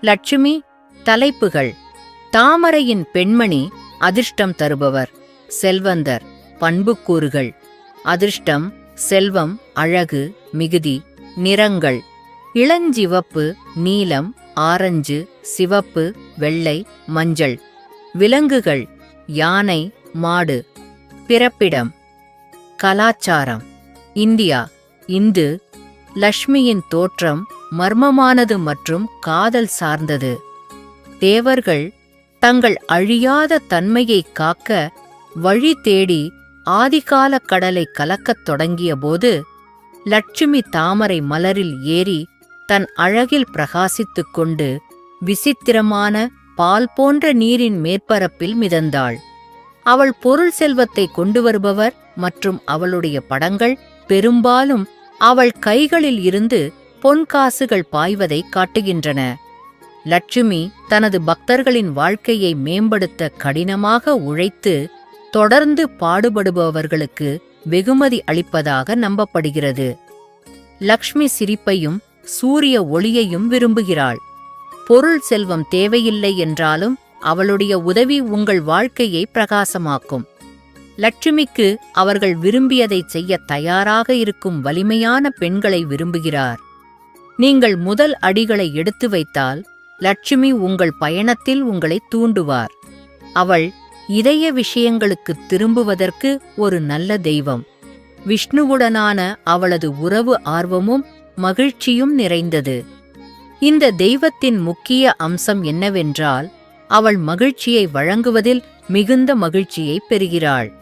லட்சுமி தலைப்புகள். தாமரையின் பெண்மணி அதிர்ஷ்டம் தருபவர். செல்வந்தர் பண்புக்கூறுகள். அதிர்ஷ்டம் செல்வம் அழகு மிகுதி நிறங்கள். இளஞ்சிவப்பு நீலம் ஆரஞ்சு சிவப்பு வெள்ளை மஞ்சள். விலங்குகள் யானை மாடு. பிறப்பிடம். கலாச்சாரம். இந்தியா இந்து. லக்ஷ்மியின் தோற்றம் மர்மமானது மற்றும் காதல் சார்ந்தது. தேவர்கள் தங்கள் அழியாத தன்மையை காக்க வழி தேடி ஆதிகால கடலை கலக்கத் தொடங்கியபோது லட்சுமி தாமரை மலரில் ஏறி தன் அழகில் பிரகாசித்துக் கொண்டு விசித்திரமான பால் போன்ற நீரின் மேற்பரப்பில் மிதந்தாள். அவள் பொருள் செல்வத்தை கொண்டு வருபவர் மற்றும் அவளுடைய படங்கள் பெரும்பாலும் அவள் கைகளில் இருந்து பொன்காசுகள் பாய்வதை காட்டுகின்றன. லட்சுமி தனது பக்தர்களின் வாழ்க்கையை மேம்படுத்த கடினமாக உழைத்து தொடர்ந்து பாடுபடுபவர்களுக்கு வெகுமதி அளிப்பதாக நம்பப்படுகிறது. லக்ஷ்மி சிரிப்பையும் சூரிய ஒளியையும் விரும்புகிறாள். பொருள் செல்வம் தேவையில்லை என்றாலும் அவளுடைய உதவி உங்கள் வாழ்க்கையை பிரகாசமாக்கும். லட்சுமிக்கு அவர்கள் விரும்பியதைச் செய்ய தயாராக இருக்கும் வலிமையான பெண்களை விரும்புகிறார். நீங்கள் முதல் அடிகளை எடுத்து வைத்தால் லட்சுமி உங்கள் பயணத்தில் உங்களை தூண்டுவார். அவள் இதய விஷயங்களுக்கு திரும்புவதற்கு ஒரு நல்ல தெய்வம். விஷ்ணுவுடனான அவளது உறவு ஆர்வமும் மகிழ்ச்சியும் நிறைந்தது. இந்த தெய்வத்தின் முக்கிய அம்சம் என்னவென்றால் அவள் மகிழ்ச்சியை வழங்குவதில் மிகுந்த மகிழ்ச்சியை பெறுகிறாள்.